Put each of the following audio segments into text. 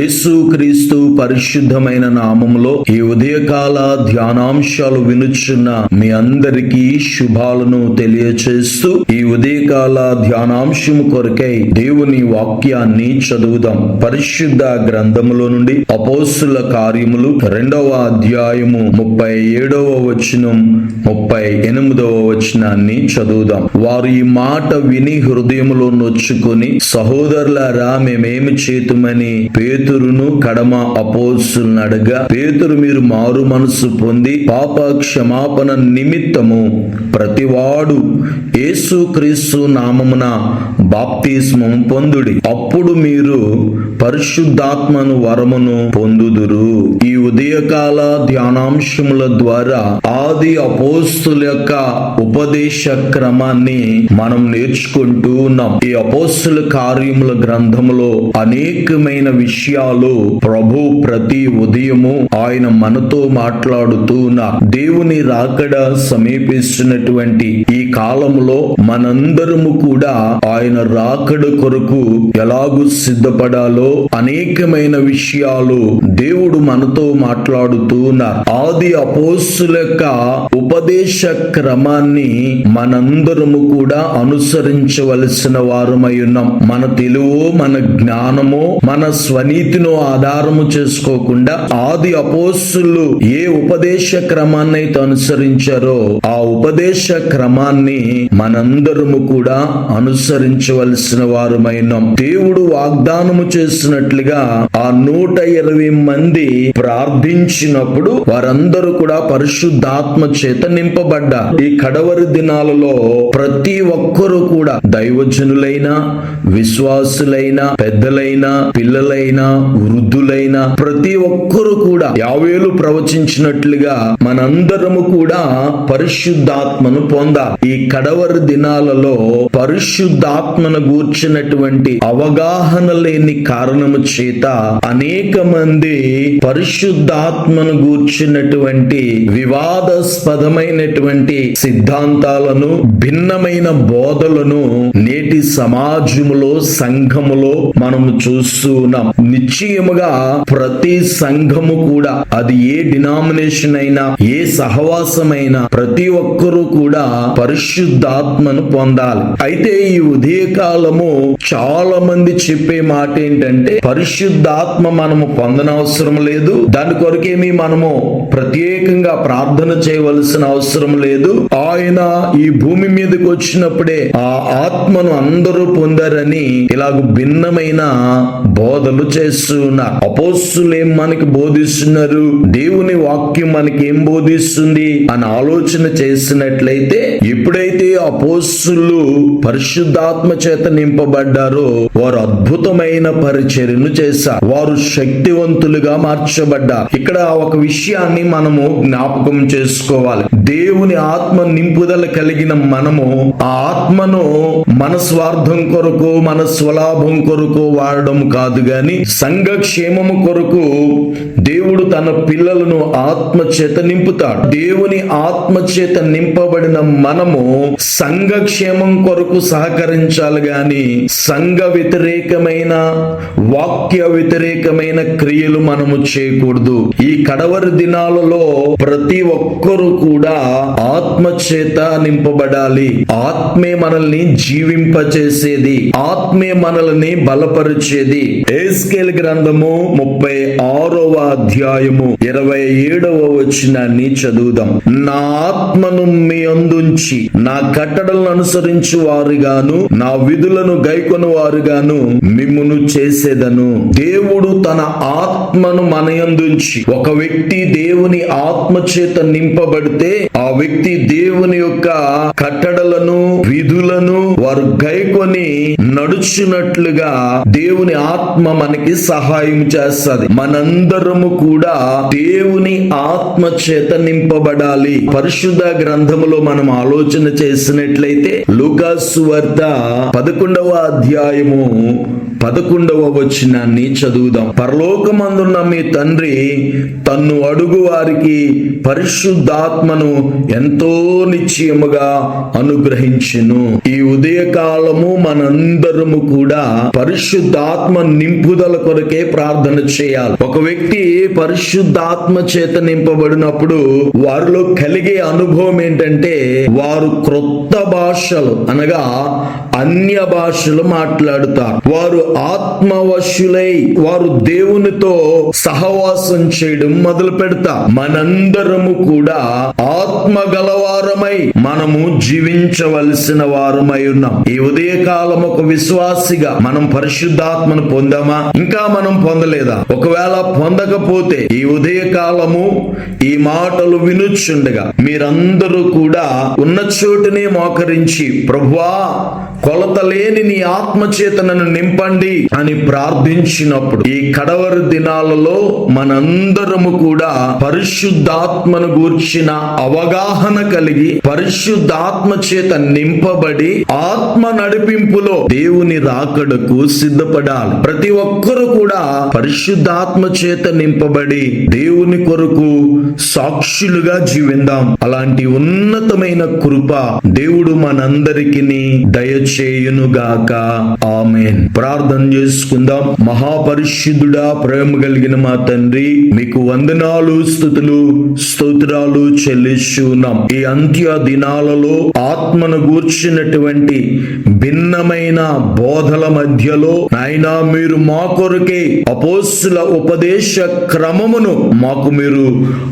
యేసుక్రీస్తు పరిశుద్ధమైన నామములో ఈ ఉదయకాల ధ్యానాంశాలు వినుచున్న మీ అందరికీ శుభాలను తెలియచేస్తూ ఈ ఉదయకాల ధ్యానాంశము కొరకై దేవుని వాక్యాన్ని చదువుదాం. పరిశుద్ధ గ్రంథములో నుండి అపోస్తుల కార్యములు రెండవ అధ్యాయము ముప్పై ఏడవ వచనం ముప్పై ఎనిమిదవ వచనాన్ని చదువుదాం. వారు ఈ మాట విని హృదయములో నొచ్చుకొని సహోదరులారా మేమేమి చేతుమని పేతురును కడమ అపోస్తులను పేతురు మీరు మారు మనసు పొంది పాప క్షమాపణ నిమిత్తము ప్రతివాడు యేసు క్రీస్తు నామమున బాప్తిస్మం పొందుడి. అప్పుడు మీరు పరిశుద్ధాత్మను వరమును పొందుదురు. ఈ ఉదయకాల ధ్యానాంశముల ద్వారా ఆది అపోస్తుల యొక్క ఉపదేశ క్రమాన్ని మనం నేర్చుకుంటూ ఉన్నాం. ఈ అపోస్తుల కార్యముల గ్రంథములో అనేకమైన విషయాలు ప్రభు ప్రతి ఉదయము ఆయన మనతో మాట్లాడుతూ ఉన్నారు దేవుని రాకడ సమీపిస్తున్నటువంటి ఈ కాలంలో మనందరము కూడా ఆయన రాకడ కొరకు ఎలాగూ సిద్ధపడాలో అనేకమైన విషయాలు దేవుడు మనతో మాట్లాడుతూ ఉన్నారు ఆది అపోస్తుల యొక్క ఉపదేశ క్రమాన్ని మనందరము కూడా అనుసరించవలసిన వారమై ఉన్నాం. మన తెలుగు మన జ్ఞానము మన స్వనీతిను ఆధారము చేసుకోకుండా ఆది అపోస్సులు ఏ ఉపదేశ క్రమాన్ని అయితే అనుసరించారో ఆ ఉపదేశ క్రమాన్ని మనందరము కూడా అనుసరించవలసిన వారమైనాం. దేవుడు వాగ్దానము చేసినట్లుగా ఆ నూట ఇరవై మంది ప్రార్థించినప్పుడు వారందరూ కూడా పరిశుద్ధాత్మ చేత నింపబడ్డారు ఈ కడవరి దినాలలో ప్రతి ఒక్కరూ కూడా దైవజనులైనా విశ్వాసులైన పెద్దలైన పిల్లలైన వృద్ధులైన ప్రతి ఒక్కరూ కూడా యావేలు ప్రవచించినట్లుగా మనందరము కూడా పరిశుద్ధాత్మను పొందాలి. ఈ కడవరి దినాలలో పరిశుద్ధాత్మను గూర్చినటువంటి అవగాహన లేని కారణము చేత అనేక మంది పరిశుద్ధాత్మను గూర్చినటువంటి వివాదాస్పదమైనటువంటి సిద్ధాంతాలను భిన్నమైన బోధలను నేటి సమాజములో సంఘములో మనము చూస్తూ ఉన్నాం. నిశ్చయముగా ప్రతి సంఘము కూడా అది ఏ డినామినేషన్ అయినా ఏ సహవాసమైనా ప్రతి ఒక్కరూ కూడా పరిశుద్ధాత్మను పొందాలి. అయితే ఈ ఉదయకాలము చాలా మంది చెప్పే మాట ఏంటంటే పరిశుద్ధాత్మ మనము పొందనవసరం లేదు. దాని కొరకేమి మనము ప్రత్యేకంగా ప్రార్థన చేయవలసిన అవసరం లేదు. ఆయన ఈ భూమి మీదకి వచ్చినప్పుడే ఆ ఆత్మను అందరూ పొందారని ఇలాగ భిన్నమైన బోధలు చేస్తున్న అపోస్తులు ఏం మనకి బోధిస్తున్నారు? దేవుని వాక్యం మనకి ఏం బోధిస్తుంది? అని ఆలోచన చేసినట్లయితే ఎప్పుడైతే అపోస్తులు పరిశుద్ధాత్మ చేత నింపబడ్డారో వారు అద్భుతమైన పరిచర్యను చేశారు. వారు శక్తివంతులుగా మార్చబడ్డారు. ఇక్కడ ఒక విషయాన్ని మనము జ్ఞాపకం చేసుకోవాలి. దేవుని ఆత్మ నింపుదల కలిగిన మనము ఆ ఆత్మను మన స్వార్థం కొరకు మన స్వలాభం కొరకు వాడడం కాదు గాని సంఘక్షేమము కొరకు దేవుడు తన పిల్లలను ఆత్మచేత నింపుతాడు. దేవుని ఆత్మ చేత నింపబడిన మనము సంఘక్షేమం కొరకు సహకరించాలి గాని సంఘ వ్యతిరేకమైన వాక్య వ్యతిరేకమైన క్రియలు మనము చేయకూడదు. ఈ కడవరి దినాలలో ప్రతి ఒక్కరూ కూడా ఆత్మ చేత నింపబడాలి. ఆత్మే మనల్ని జీవింపచేసేది ఆత్మే మనల్ని బలపరిచేది. ఏస్కేల్ గ్రంథము ముప్పై ఆరవ అధ్యాయము ఇరవై ఏడవ వచనాన్ని చదువుదాం. నా ఆత్మను మీ అందుంచి నా కట్టడలను అనుసరించు వారుగాను నా విధులను గైకొను వారుగాను మిమ్మును చేసేదను. దేవుడు తన ఆత్మను మన యందుంచి ఒక వ్యక్తి దేవుని ఆత్మ చేత నింపబడితే ఆ వ్యక్తి దేవుని యొక్క కట్టడలను విధులను వారు గైకొని నడుచున్నట్లుగా దేవుని ఆత్మ మనకి సహాయం చేస్తుంది. మనందరము కూడా దేవుని ఆత్మ చేత నింపబడాలి. పరిశుద్ధ గ్రంథములో మనం ఆలోచన చేసినట్లయితే లూకాసు వార్త పదకొండవ అధ్యాయము పదకొండవ వచనాన్ని చదువుదాం. పరలోకమందున్న మీ తండ్రి తన్ను అడుగు వారికి పరిశుద్ధాత్మను ఎంతో నిశ్చయముగా అనుగ్రహించును. ఈ ఉదయకాలము మనందరము కూడా పరిశుద్ధాత్మ నింపుదల కొరకే ప్రార్థన చేయాలి. ఒక వ్యక్తి పరిశుద్ధాత్మ చేత నింపబడినప్పుడు వారిలో కలిగే అనుభవం ఏంటంటే వారు క్రొత్త భాషలు అనగా అన్య భాషలు మాట్లాడుతారు వారు ఆత్మవశులై వారు దేవునితో సహవాసం చేయడం మొదలు పెడతారు మనందరము కూడా ఆత్మ గలవారమై మనము జీవించవలసిన వారమై ఉన్నాం. ఈ ఉదయకాలం ఒక విశ్వాసిగా మనం పరిశుద్ధాత్మను పొందామా? ఇంకా మనం పొందలేదా? ఒకవేళ పొందకపోతే ఈ ఉదయకాలము ఈ మాటలు వినుచుండగా మీరందరూ కూడా ఉన్న చోటునే మోకరించి ప్రభువా కొలత లేని నీ ఆత్మచేతనను నింపండి అని ప్రార్థించినప్పుడు ఈ కడవరి దినాలలో మనందరము కూడా పరిశుద్ధాత్మను గూర్చిన అవగాహన కలిగి పరిశుద్ధాత్మ చేత నింపబడి ఆత్మ నడిపింపులో దేవుని రాకడకు సిద్ధపడాలి. ప్రతి ఒక్కరు కూడా పరిశుద్ధాత్మ చేత నింపబడి దేవుని కొరకు సాక్షులుగా జీవిందాం. అలాంటి ఉన్నతమైన కృప దేవుడు మనందరికి దయచేయునుగాక. ఆమెన్. ప్రార్థన చేసుకుందాం. మహాపరిశుద్ధుడా ప్రేమ కలిగిన మా తండ్రి మీకు వందనాలు స్థుతులు స్తోత్రాలు చెల్లిస్తున్నాం. ఈ అంత్య దినాలలో ఆత్మను గూర్చినటువంటి భిన్నమైన బోధల మధ్యలో అయినా మీరు మా కొరకే అపోస్తుల ఉపదేశ క్రమమును మాకు మీరు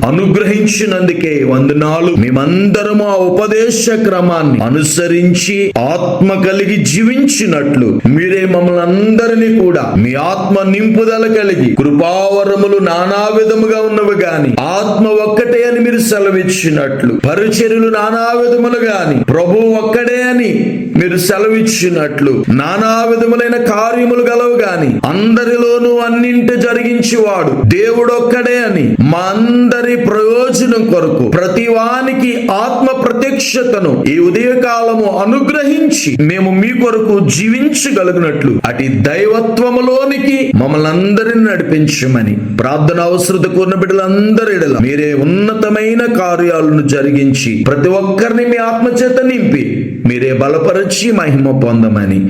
అనుగ్రహించినందుకే వందనాలు. మేమందరం ఆ ఉపదేశ క్రమాన్ని అనుసరించి ఆత్మ కలిగి జీవించినట్లు మీరే మమ్మల్ని అందరినీ కూడా మీ ఆత్మ నింపుదల కలిగి కృపావరములు నానా విధముగా ఉన్నవి గాని ఆత్మ ఒక్కటే అని మీరు సెలవిచ్చినట్లు పరిచర్యలు నానా విధములు గాని ప్రభు ఒక్కడే అని మీరు సెలవిచ్చినట్లు నానా విధములైన కార్యములు గలవు గాని. అందరిలోనూ అన్నింటి జరిగించేవాడు. దేవుడొక్కడే అని. మా అందరి ప్రయోజనం కొరకు ప్రతి వానికి ఆత్మ ప్రత్యక్షతను ఈ ఉదయకాలము అనుగ్రహించి మేము మీ కొరకు జీవించగలిగినట్లు. అటు దైవత్వములోనికి మమ్మల్ని అందరిని నడిపించమని. ప్రార్థన అవసరత కూర్న బిడ్డలందరి మీరే ఉన్నతమైన కార్యాలను జరిగించి ప్రతి ఒక్కరిని మీ ఆత్మచేత నింపి మీరే బలపరిచి మహిమ పొందమని.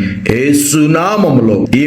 ఏసునామములో ఈ